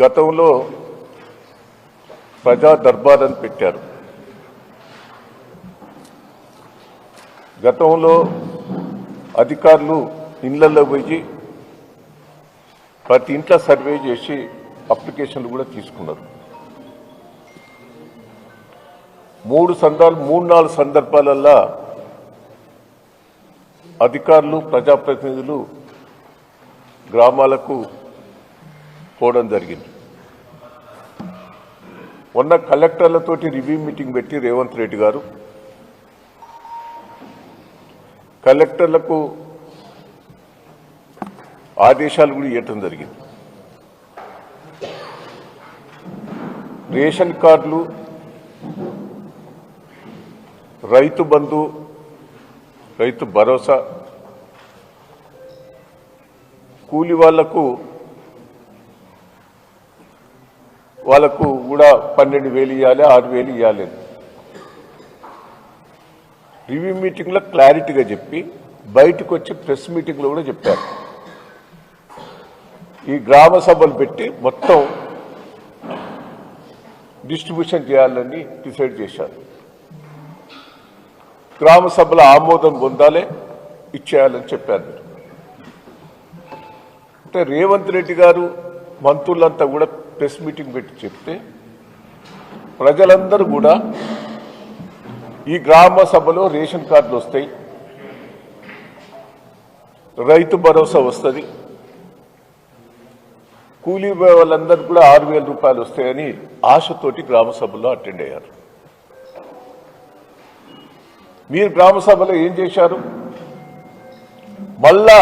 గతంలో ప్రజా దర్బార్ అని పెట్టారు. గతంలో అధికారులు ఇళ్ళలో పోయి ప్రతి ఇంట్లో సర్వే చేసి అప్లికేషన్లు కూడా తీసుకున్నారు. మూడు సందర్భాలు మూడు నాలుగు సందర్భాలల్లా అధికారులు ప్రజాప్రతినిధులు గ్రామాలకు పోవడం జరిగింది. మొన్న కలెక్టర్లతోటి రివ్యూ మీటింగ్ పెట్టి రేవంత్ రెడ్డి గారు కలెక్టర్లకు ఆదేశాలు కూడా ఇవ్వటం జరిగింది. రేషన్ కార్డులు రైతు బంధు రైతు భరోసా కూలి వాళ్ళకు వాళ్ళకు కూడా పన్నెండు వేలు ఇవ్వాలి ఆరు వేలు ఇవ్వాలి రివ్యూ మీటింగ్లో క్లారిటీగా చెప్పి బయటకు వచ్చి ప్రెస్ మీటింగ్లో కూడా చెప్పారు. ఈ గ్రామ సభలు పెట్టి మొత్తం డిస్ట్రిబ్యూషన్ చేయాలని డిసైడ్ చేశారు. గ్రామ సభల ఆమోదం పొందాలి ఇచ్చేయాలని చెప్పారు. అంటే రేవంత్ రెడ్డి గారు మంత్రులంతా కూడా ప్రెస్ మీటింగ్ పెట్టి చెప్తే ప్రజలందరూ కూడా ఈ గ్రామ సభలో రేషన్ కార్డులు వస్తాయి. రైతు భరోసా వస్తుంది. కూలీ వాళ్ళందరూ కూడా ఆరు వేల రూపాయలు వస్తాయని ఆశతోటి గ్రామ సభలో అటెండ్ అయ్యారు. మీరు గ్రామ సభలో ఏం చేశారు? మళ్ళా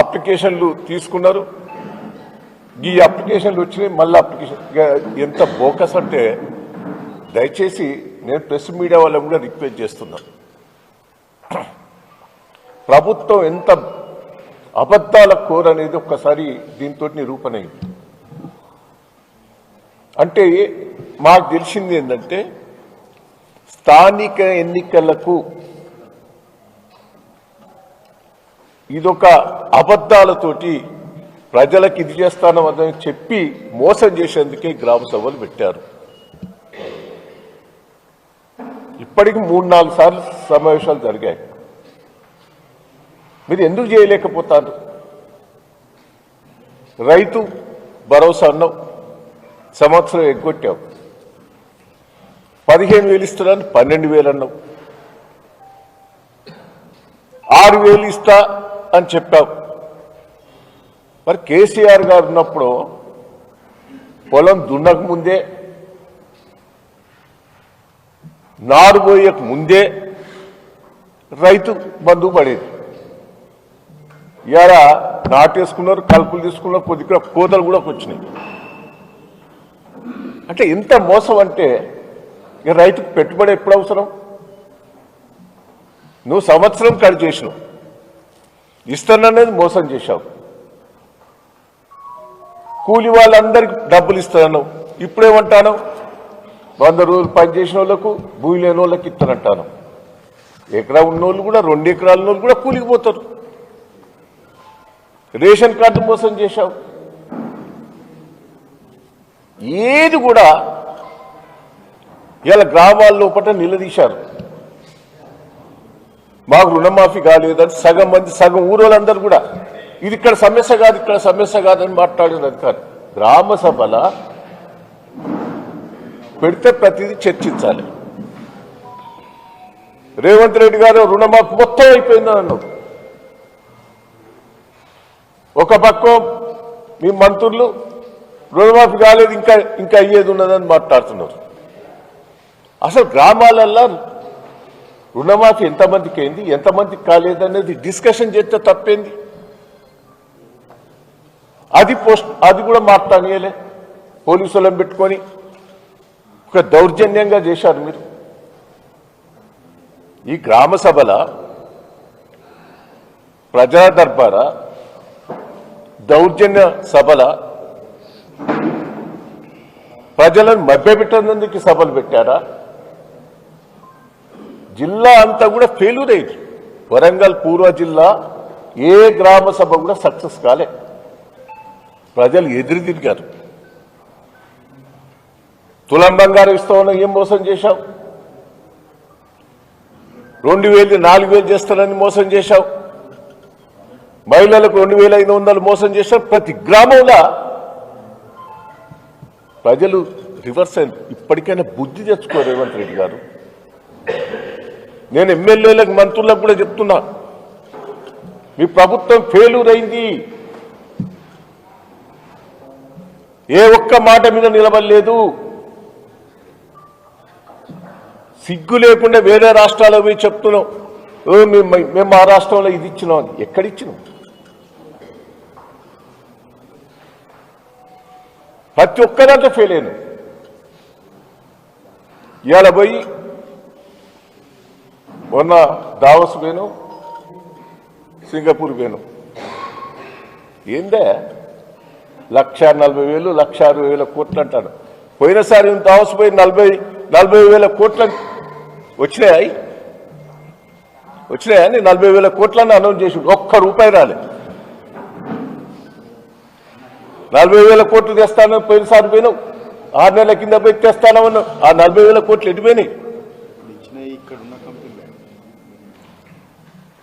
అప్లికేషన్లు తీసుకున్నారు. ఈ అప్లికేషన్లు వచ్చినాయి మళ్ళీ అప్లికేషన్ ఎంత బోకస్ అంటే దయచేసి నేను ప్రెస్ మీడియా వాళ్ళని కూడా రిక్వెస్ట్ చేస్తున్నాను ప్రభుత్వం ఎంత అబద్ధాల కోర్ అనేది ఒక్కసారి దీంతో నిరూపణయింది. అంటే మాకు తెలిసింది ఏంటంటే స్థానిక ఎన్నికలకు ఇదొక అబద్ధాలతోటి ప్రజలకు ఇది చేస్తాను అని చెప్పి మోసం చేసేందుకే గ్రామ సభలు పెట్టారు. ఇప్పటికి మూడు నాలుగు సార్లు సమావేశాలు జరిగాయి. మీరు ఎందుకు చేయలేకపోతారు? రైతు భరోసా అన్నావు సంవత్సరం ఎగ్గొట్టావు. పదిహేను వేలు ఇస్తున్నాను పన్నెండు వేలు అన్నావు. ఆరు వేలు ఇస్తా అని చెప్పావు. మరి కేసీఆర్ గారు ఉన్నప్పుడు పొలం దున్నక ముందే నారు పోయక ముందే రైతు బంధువు పడేది. ఇవాళ నాటేసుకున్నారు కలుపులు తీసుకున్నారు కొద్దిగా కోతలు కూడా వచ్చినాయి అంటే ఎంత మోసం అంటే ఇక రైతుకు పెట్టుబడి ఎప్పుడు అవసరం? నువ్వు సంవత్సరం కట్ చేసినావు. ఇస్తాననేది మోసం చేశావు. కూలి వాళ్ళందరికీ డబ్బులు ఇస్తాను ఇప్పుడేమంటాను వంద రోజులు పనిచేసిన వాళ్ళకు భూమి లేని వాళ్ళకి ఇస్తానంటాను. ఎకరా ఉన్నోళ్ళు కూడా రెండు ఎకరాల ఉన్నోళ్ళు కూడా కూలికి పోతారు. రేషన్ కార్డు మోసం చేశావు. ఏది కూడా ఇలా గ్రామాల లోపల నిలదీశారు. మాకు రుణమాఫీ కాలేదని సగం మంది సగం ఊరోళ్ళందరూ కూడా ఇది ఇక్కడ సమస్య కాదు ఇక్కడ సమస్య కాదని మాట్లాడేది కాదు. గ్రామ సభల పెడితే ప్రతిదీ చర్చించాలి. రేవంత్ రెడ్డి గారు రుణమాఫీ మొత్తం అయిపోయిందని అన్నావు ఒక పక్క మీ మంత్రులు రుణమాఫీ కాలేదు ఇంకా ఇంకా అయ్యేది ఉన్నదని మాట్లాడుతున్నారు. అసలు గ్రామాలల్లో రుణమాఫీ ఎంతమందికి అయింది ఎంతమందికి కాలేదనేది డిస్కషన్ చేస్తే తప్పేంది? అది పోస్ట్ అది కూడా మార్తానియలే. పోలీసులను పెట్టుకొని ఒక దౌర్జన్యంగా చేశారు మీరు. ఈ గ్రామ సభల ప్రజా దర్బారా దౌర్జన్య సభల ప్రజలను మభ్యపెట్టేందుకు సభలు పెట్టారా? జిల్లా అంతా కూడా ఫెయిల్యూర్ అయింది. వరంగల్ పూర్వ జిల్లా ఏ గ్రామ సభ కూడా సక్సెస్ కాలేదు ప్రజలు ఎదురు తిరిగారు. తులం బంగారం ఇస్తామన్నా ఏం మోసం చేశావు? రెండు వేలు నాలుగు వేలు చేస్తానని మోసం చేశావు. మహిళలకు రెండు వేల ఐదు వందలు మోసం చేశారు ప్రతి గ్రామంలో ప్రజలు రివర్స్ అయింది ఇప్పటికైనా బుద్ధి తెచ్చుకో రేవంత్ రెడ్డి గారు. నేను ఎమ్మెల్యేలకు మంత్రులకు కూడా చెప్తున్నా. మీ ప్రభుత్వం ఫెయిల్యూర్ అయింది. ఏ ఒక్క మాట మీద నిలబడలేదు. సిగ్గు లేకుండా వేరే రాష్ట్రాల్లో పోయి చెప్తున్నాం. మేము మా రాష్ట్రంలో ఇది ఇచ్చినాం అని. ఎక్కడిచ్చినాం? ప్రతి ఒక్కదాంట్లో ఫెయిల్ అయ్యాను ఇవాళ పోయి మొన్న దావస్ పోయాను సింగపూర్ పోయాను. ఏందే? లక్ష నలభై వేలు లక్ష అరవై వేల కోట్లు అంటాడు. పోయినసారి దావస్ పోయి నలభై నలభై వేల కోట్లు వచ్చినాయి? వచ్చినాయని నలభై వేల కోట్లని అనౌన్స్ చేసి ఒక్క రూపాయి రాలే. నలభై వేల కోట్లు తెస్తాను పోయినసారి పోయినావు. ఆరు నెలల కింద పోయి తెస్తానమన్నా ఆ నలభై వేల కోట్లు ఎటు పోయినాయి? ఇచ్చినవి ఇక్కడ ఉన్న కంపెనీలే.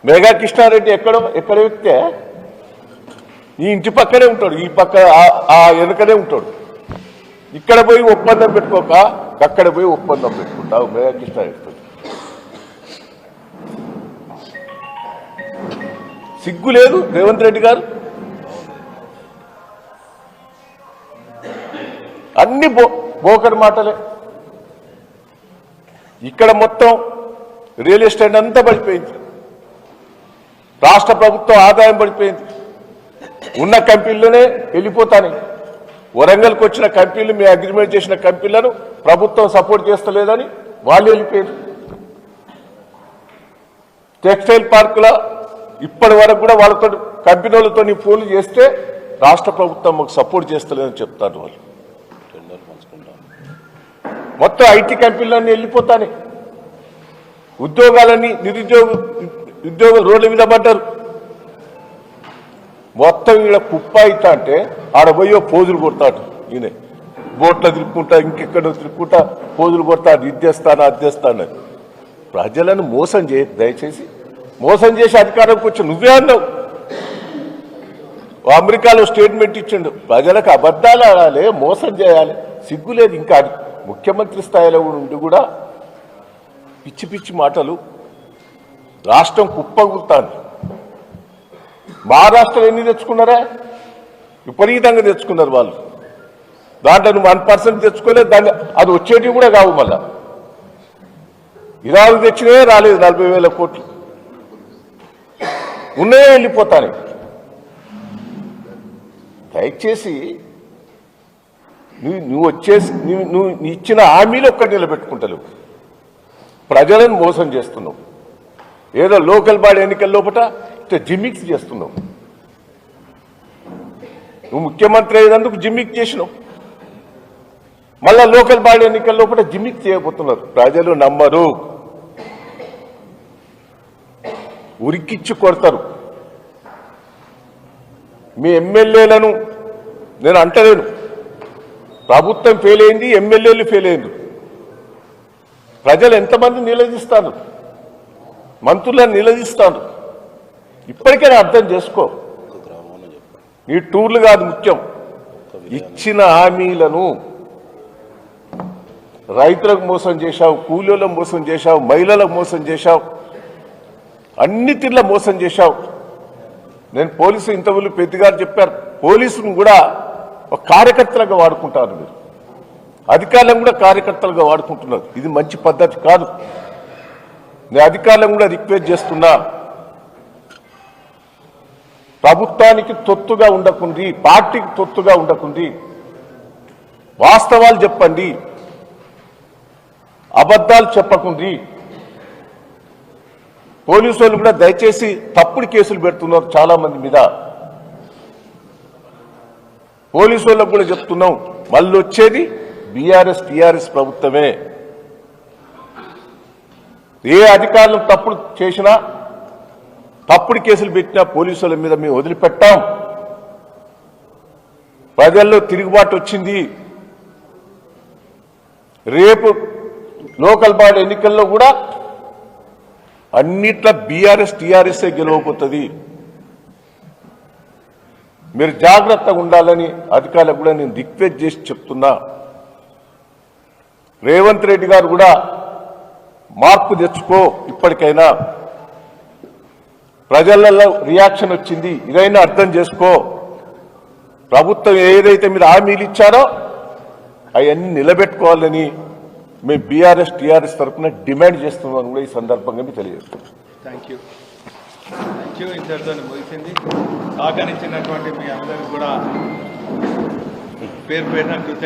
మెగా కృష్ణారెడ్డి ఎక్కడో ఎక్కడ వ్యక్తే? ఈ ఇంటి పక్కనే ఉంటాడు ఈ పక్క ఆ- ఆ వెనుకనే ఉంటాడు. ఇక్కడ పోయి ఒప్పందం పెట్టుకోక అక్కడ పోయి ఒప్పందం పెట్టుకుంటావు మెగా కృష్ణారెడ్డితో సిగ్గు లేదు రేవంత్ రెడ్డి గారు? అన్ని బో బోకర్ మాటలే. ఇక్కడ మొత్తం రియల్ ఎస్టేట్ అంతా పడిపోయింది. రాష్ట్ర ప్రభుత్వం ఆదాయం పడిపోయింది. ఉన్న కంపెనీలోనే వెళ్ళిపోతాను. వరంగల్కి వచ్చిన కంపెనీలు మీ అగ్రిమెంట్ చేసిన కంపెనీలను ప్రభుత్వం సపోర్ట్ చేస్తలేదని వాళ్ళు వెళ్ళిపోయారు. టెక్స్టైల్ పార్కుల ఇప్పటి వరకు కూడా వాళ్ళతో కంపెనీలతో ఫోన్లు చేస్తే రాష్ట్ర ప్రభుత్వం మాకు సపోర్ట్ చేస్తలేదని చెప్తారు వాళ్ళు. మొత్తం ఐటీ కంపెనీలన్నీ వెళ్ళిపోతానే. ఉద్యోగాలన్నీ నిరుద్యోగ ఉద్యోగ రోడ్ల మీద పడ్డారు. మొత్తం ఈడ కుప్ప అవుతా అంటే ఆడ పోయో పోజులు కొడతాడు ఈయన. బోట్లో తిరుక్కుంటా ఇంకెక్కడో తిరుక్కుంటా పోజులు కొడతాడు ఇది చేస్తాను అది చేస్తాను అని. ప్రజలను మోసం చేయ దయచేసి. మోసం చేసి అధికారంకి వచ్చి నువ్వే అన్నావు. అమెరికాలో స్టేట్మెంట్ ఇచ్చిండు. ప్రజలకు అబద్ధాలు ఆడాలి మోసం చేయాలి. సిగ్గు లేదు ఇంకా ముఖ్యమంత్రి స్థాయిలో ఉండి కూడా పిచ్చి పిచ్చి మాటలు. రాష్ట్రం కుప్పగుతాను మహారాష్ట్రలో ఎన్ని తెచ్చుకున్నారా? విపరీతంగా తెచ్చుకున్నారు వాళ్ళు. దాంట్లో నువ్వు వన్ పర్సెంట్ తెచ్చుకోలేదు దాన్ని అది వచ్చేటివి కూడా కావు మళ్ళా. ఇరాలు తెచ్చినవే రాలేదు నలభై వేల కోట్లు. ఉన్నాయే వెళ్ళిపోతాను. దయచేసి నువ్వు నువ్వు వచ్చేసి నువ్వు నువ్వు నీ ఇచ్చిన హామీలు ఒక్కటి నిలబెట్టుకుంటలేవు. ప్రజలను మోసం చేస్తున్నావు. ఏదో లోకల్ బాడీ ఎన్నికల లోపల అంటే జిమ్మిక్స్ చేస్తున్నావు. నువ్వు ముఖ్యమంత్రి అయినందుకు జిమ్మిక్ చేసినావు. మళ్ళా లోకల్ బాడీ ఎన్నికల్లో కూడా జిమ్మిక్ చేయబోతున్నారు. ప్రజలు నమ్మరు. ఉరికిచ్చి కొడతారు. మీ ఎమ్మెల్యేలను నేను అంటలేను. ప్రభుత్వం ఫెయిల్ అయింది ఎమ్మెల్యేలు ఫెయిల్ అయింది ప్రజలు ఎంతమంది నిలదీస్తారు? మంత్రులను నిలదీస్తారు. ఇప్పటికైనా అర్థం చేసుకో. నీ టూర్లు కాదు ముఖ్యం. ఇచ్చిన హామీలను రైతులకు మోసం చేశావు కూలీలకు మోసం చేశావు మహిళలకు మోసం చేశావు అన్ని మోసం చేశావు. నేను పోలీసు ఇంతకుముందు పెద్దగారు చెప్పారు పోలీసును కూడా ఒక కార్యకర్తలుగా వాడుకుంటారు మీరు. అధికారులను కూడా కార్యకర్తలుగా వాడుకుంటున్నారు. ఇది మంచి పద్ధతి కాదు. నేను అధికారులను కూడా రిక్వెస్ట్ చేస్తున్నా. ప్రభుత్వానికి తొత్తుగా ఉండకుంది పార్టీకి తొత్తుగా ఉండకుంది వాస్తవాలు చెప్పండి అబద్ధాలు చెప్పకుంది పోలీసు వాళ్ళు కూడా దయచేసి తప్పుడు కేసులు పెడుతున్నారు చాలా మంది. మీద పోలీసు వాళ్ళకు కూడా చెప్తున్నాం మళ్ళీ వచ్చేది బీఆర్ఎస్ టీఆర్ఎస్ ప్రభుత్వమే. ఏ అధికారులు తప్పుడు చేసినా తప్పుడు కేసులు పెట్టిన పోలీసుల మీద మేము వదిలిపెట్టాం. ప్రజల్లో తిరుగుబాటు వచ్చింది. రేపు లోకల్ బాడీ ఎన్నికల్లో కూడా అన్నిట్ల బీఆర్ఎస్ టీఆర్ఎస్ఏ గెలవబోతుంది. మీరు జాగ్రత్తగా ఉండాలని అధికారులకు కూడా నేను రిక్వెస్ట్ చేసి చెప్తున్నా. రేవంత్ రెడ్డి గారు కూడా మార్పు తెచ్చుకో ఇప్పటికైనా. ప్రజలలో రియాక్షన్ వచ్చింది. ఇదైనా అర్థం చేసుకో. ప్రభుత్వం ఏదైతే మీరు హామీలు ఇచ్చారో అవన్నీ నిలబెట్టుకోవాలని మేము బీఆర్ఎస్ టీఆర్ఎస్ తరఫున డిమాండ్ చేస్తున్నామని కూడా ఈ సందర్భంగా మీకు తెలియజేస్తున్నాం. థ్యాంక్ యూ థ్యాంక్ యూ ఇంతటితో ముగిసింది. సహకరించినటువంటి మీ అందరికి కూడా పేరు పేరున